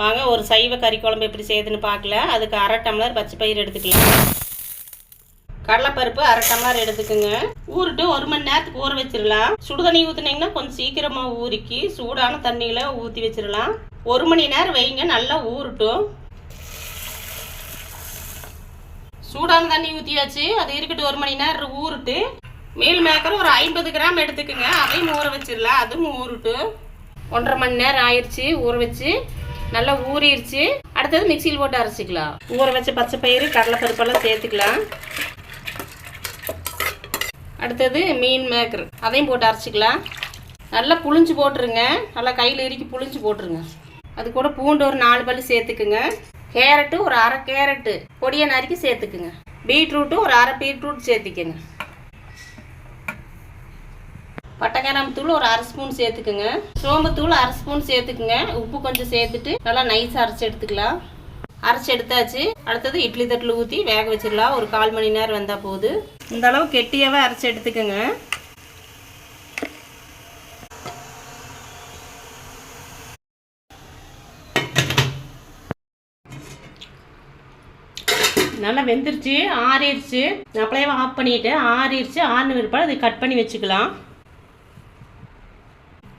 வாங்க ஒரு சைவ கறி குழம்பு எப்படி செய்யுதுன்னு பார்க்கல. அதுக்கு அரை டம்ளர் பச்சை பயிர் எடுத்துக்கலாம். கடலைப்பருப்பு அரை டம்ளர் எடுத்துக்கோங்க. ஊறிட்டு ஒரு மணி நேரத்துக்கு ஊற வச்சிடலாம். சுடு தண்ணி ஊற்றுனீங்கன்னா கொஞ்சம் சீக்கிரமாக ஊறிக்கி சூடான தண்ணியில் ஊற்றி வச்சிடலாம். ஒரு மணி நேரம் வைங்க நல்லா ஊறட்டும். சூடான தண்ணி ஊற்றியாச்சு அது இருக்கட்டும் ஒரு மணி நேரம் ஊறுட்டு மீல் மேக்கர் ஒரு ஐம்பது கிராம் எடுத்துக்கோங்க. அதையும் ஊற வச்சிடலாம். அதுவும் ஊறட்டும். ஒன்றரை மணி நேரம் ஆயிடுச்சு ஊற வச்சு நல்லா ஊறிடுச்சு அடுத்தது மிக்சியில் போட்டு அரைச்சிக்கலாம். ஊற வச்ச பச்சை பயிறு கடலைப்பருப்பெல்லாம் சேர்த்துக்கலாம். அடுத்தது மீன் மேக்கர். அதையும் போட்டு அரைச்சிக்கலாம். நல்லா புளிஞ்சு போட்டுருங்க. நல்லா கையில் இறுக்கி புளிஞ்சு போட்டுருங்க. அது கூட பூண்டு ஒரு நாலு பல்லு சேர்த்துக்குங்க. கேரட்டு ஒரு அரை கேரட்டு. பொடியை நறுக்கி சேர்த்துக்குங்க. பீட்ரூட்டு ஒரு அரை பீட்ரூட் சேர்த்துக்குங்க. பட்டைக்காரம் தூள் ஒரு அரை ஸ்பூன் சேர்த்துக்குங்க. சோம்புத்தூள் அரை ஸ்பூன் சேர்த்துக்குங்க. உப்பு கொஞ்சம் சேர்த்துட்டு நல்லா நைஸாக அரைச்சி எடுத்துக்கலாம். அரைச்சி எடுத்தாச்சு. அடுத்தது இட்லி தட்டில் ஊற்றி வேக வச்சிடலாம். ஒரு கால் மணி நேரம் வந்தால் போகுது இந்த அளவு கெட்டியாகவே அரைச்சி எடுத்துக்கோங்க. நல்லா வெந்துருச்சு ஆறிடுச்சு. நான் அப்படியே ஆஃப் பண்ணிவிட்டு ஆறிடுச்சு. ஆறின பிற்பாடு அதை கட் பண்ணி வச்சுக்கலாம்.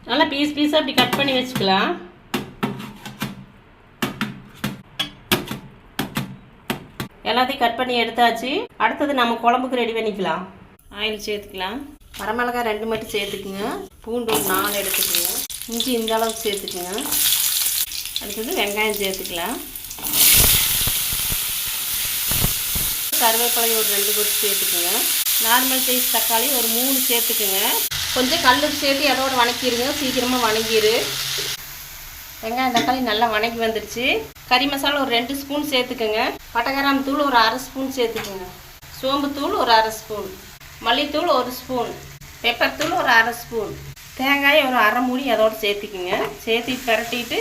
நல்லா பீஸ் பீஸாக அப்படி கட் பண்ணி வச்சுக்கலாம். எல்லாத்தையும் கட் பண்ணி எடுத்தாச்சு. அடுத்தது நம்ம குழம்புக்கு ரெடி பண்ணிக்கலாம். ஆயில் சேர்த்துக்கலாம். வரமிளகாய் ரெண்டு மட்டும் சேர்த்துக்குங்க. பூண்டு ஒரு நாலு எடுத்துக்கோங்க. இஞ்சி இந்த அளவுக்கு சேர்த்துக்குங்க. அடுத்தது வெங்காயம் சேர்த்துக்கலாம். கருவேப்பிலை ஒரு ரெண்டு கொத்து சேர்த்துக்குங்க. நார்மல் சைஸ் தக்காளி ஒரு மூணு சேர்த்துக்குங்க. கொஞ்சம் கல் சேர்த்து அதோடு வணக்கிடுங்க சீக்கிரமாக வணங்கிடு வெங்காயம் தக்காளி நல்லா வணங்கி வந்துடுச்சு கறி மசாலா ஒரு ரெண்டு ஸ்பூன் சேர்த்துக்கோங்க. பட்டகராம் தூள் ஒரு அரை ஸ்பூன் சேர்த்துக்கோங்க. சோம்புத்தூள் ஒரு அரை ஸ்பூன். மல்லித்தூள் ஒரு ஸ்பூன். பெப்பர் தூள் ஒரு அரை ஸ்பூன். தேங்காய் ஒரு அரை மூடி அதோடு சேர்த்துக்குங்க. சேர்த்து பரட்டிட்டு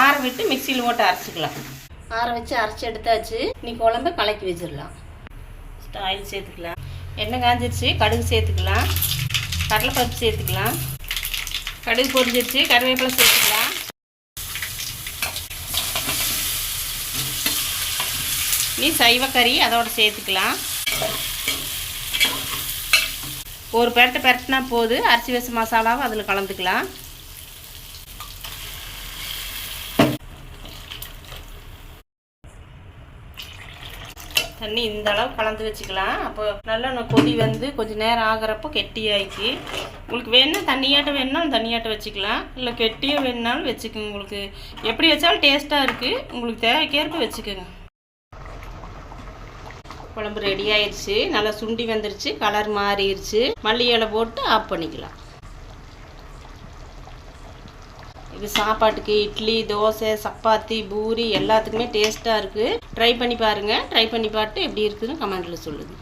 ஆற விட்டு மிக்சியில் போட்டு அரைச்சிக்கலாம். ஆற வச்சு அரைச்சி எடுத்தாச்சு. நீ குழம்பு கலக்கி வச்சிடலாம். ஆயில் சேர்த்துக்கலாம். எண்ணெய் காஞ்சிருச்சு. கடுகு சேர்த்துக்கலாம். கடலைப்பருப்பு சேர்த்துக்கலாம். கடுகு பொரிஞ்சிருச்சு கருவேப்பிலை சேர்த்துக்கலாம். நீ சைவக்கறி அதோட சேர்த்துக்கலாம். ஒரு பெரட்டு பெரட்டினா போது அரிசி வச்ச மசாலாவை அதில் கலந்துக்கலாம். தண்ணி இந்த அளவு கலந்து வச்சுக்கலாம். அப்போ நல்லா நான் கொதி வந்து கொஞ்சம் நேரம் ஆகிறப்போ கெட்டியாயிடுச்சு. உங்களுக்கு வேணும்னா தண்ணியாட்டம் வேணுனாலும் தண்ணியாட்டம் வச்சுக்கலாம். இல்லை கெட்டியாக வேணுனாலும் வச்சுக்கோங்க உங்களுக்கு. எப்படி வச்சாலும் டேஸ்ட்டாக இருக்குது உங்களுக்கு தேவைக்கேற்ப வச்சுக்கோங்க. குழம்பு ரெடி ஆயிடுச்சு. நல்லா சுண்டி வந்துருச்சு. கலர் மாறிடுச்சு. மல்லி இலை போட்டு ஆஃப் பண்ணிக்கலாம். இது சாப்பாட்டுக்கு இட்லி தோசை சப்பாத்தி பூரி எல்லாத்துக்குமே டேஸ்ட்டாக இருக்குது ட்ரை பண்ணி பாருங்கள் ட்ரை பண்ணி பார்த்து எப்படி இருக்குதுன்னு கமெண்ட்டில் சொல்லுங்கள்